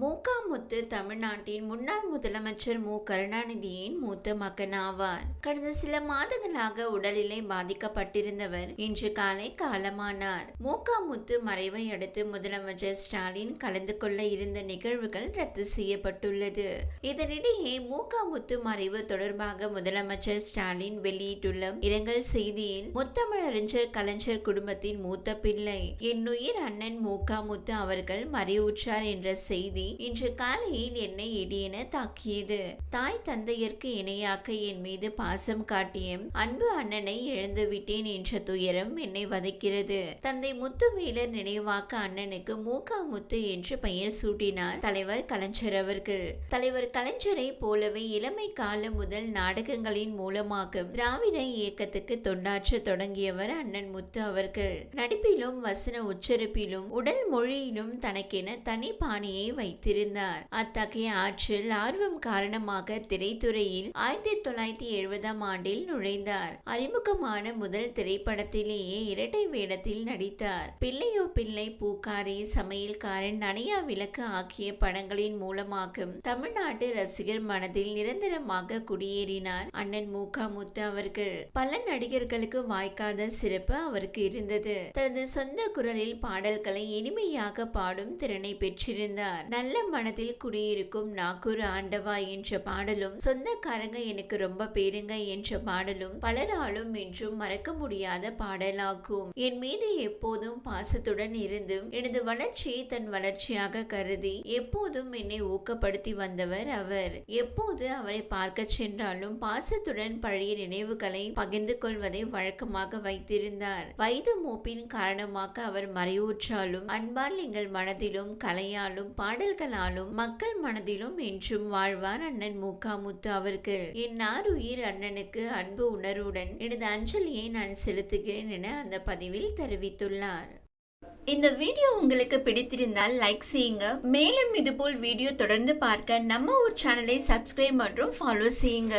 மூக்காமுத்து தமிழ்நாட்டின் முன்னாள் முதலமைச்சர் மு. கருணாநிதியின் மூத்த மகன் ஆவார். கடந்த சில மாதங்களாக உடல்நிலை பாதிக்கப்பட்டிருந்தவர் இன்று காலை காலமானார். மூக்காமுத்து மறைவை அடுத்து முதலமைச்சர் ஸ்டாலின் கலந்து கொள்ள இருந்த நிகழ்வுகள் ரத்து செய்யப்பட்டுள்ளது. இதனிடையே மூக்காமுத்து மறைவு தொடர்பாக முதலமைச்சர் ஸ்டாலின் வெளியிட்டுள்ள இரங்கல் செய்தியில் முத்தமிழறிஞர் கலைஞர் குடும்பத்தின் மூத்த பிள்ளை என்னுயிர் அண்ணன் மூக்காமுத்து அவர்கள் மறைவுற்றார் என்ற செய்தி இன்று காலையில் என்னை இடியென தாக்கியது. தாய் தந்தையருக்கு இணையாக்க என் மீது பாசம் காட்டிய அன்பு அண்ணனை இழந்துவிட்டேன் என்ற துயரம் என்னை வதைக்கிறது. தந்தை முத்துவேலர் நினைவாக்க அண்ணனுக்கு மூக்கா முத்து என்று பெயர் சூட்டினார் தலைவர் கலைஞர் அவர்கள். தலைவர் கலைஞரை போலவே இளமை காலம் முதல் நாடகங்களின் மூலமாக திராவிட இயக்கத்துக்கு தொண்டாற்ற தொடங்கியவர் அண்ணன் முத்து அவர்கள். நடிப்பிலும் வசன உச்சரிப்பிலும் உடல் மொழியிலும் தனக்கென தனி பாணியை வை வைத்திருந்தார். அத்தகைய ஆற்றல் ஆர்வம் காரணமாக திரைத்துறையில் ஆயிரத்தி தொள்ளாயிரத்தி எழுபதாம் ஆண்டில் நுழைந்தார். அறிமுகமான முதல் திரைப்படத்திலேயே இரட்டை வேடத்தில் நடித்தார். பிள்ளையோ பிள்ளை பூக்காரி சமையல்காரன் நனையா விளக்கு ஆகிய படங்களின் மூலமாக தமிழ்நாட்டு ரசிகர் மனதில் நிரந்தரமாக குடியேறினார் அண்ணன் மூகா முத்து அவர்கள். பல நடிகர்களுக்கு வாய்க்காத சிறப்பு அவருக்கு இருந்தது. தனது சொந்த குரலில் பாடல்களை இனிமையாக பாடும் திறனை பெற்றிருந்தார். நல்ல மனதில் குடியிருக்கும் நாக்கூர் ஆண்டவா என்ற பாடலும் சொந்தக்காரங்க எனக்கு ரொம்ப பேருங்க என்ற பாடலும் பலராலும் என்றும் மறக்க முடியாத பாடலாகும். என் மீது எப்போதும் பாசத்துடன் இருந்தும் எனது வளர்ச்சியை தன் வளர்ச்சியாக கருதி எப்போதும் என்னை ஊக்கப்படுத்தி வந்தவர் அவர். எப்போது அவரை பார்க்க சென்றாலும் பாசத்துடன் பழைய நினைவுகளை பகிர்ந்து கொள்வதை வழக்கமாக வைத்திருந்தார். வயது மூப்பின் காரணமாக அவர் மறைவுற்றாலும் அன்பால் எங்கள் மனதிலும் கலையாலும் பாடல் பாடல்களாலும் மக்கள் மனதிலும் என்றும் வாழ்வார் அண்ணன் மூக்காமுத்து அவர்கள் என் நாருயிர் அண்ணனுக்கு அன்பு உணர்வுடன் எனது அஞ்சலியை நான் செலுத்துகிறேன் என அந்த பதிவில் தெரிவித்துள்ளார். இந்த வீடியோ உங்களுக்கு பிடித்திருந்தால் லைக் செய்யுங்க. மேலும் இதுபோல் வீடியோ தொடர்ந்து பார்க்க நம்ம ஒரு சேனலை சப்ஸ்கிரைப் மற்றும் ஃபாலோ செய்யுங்க.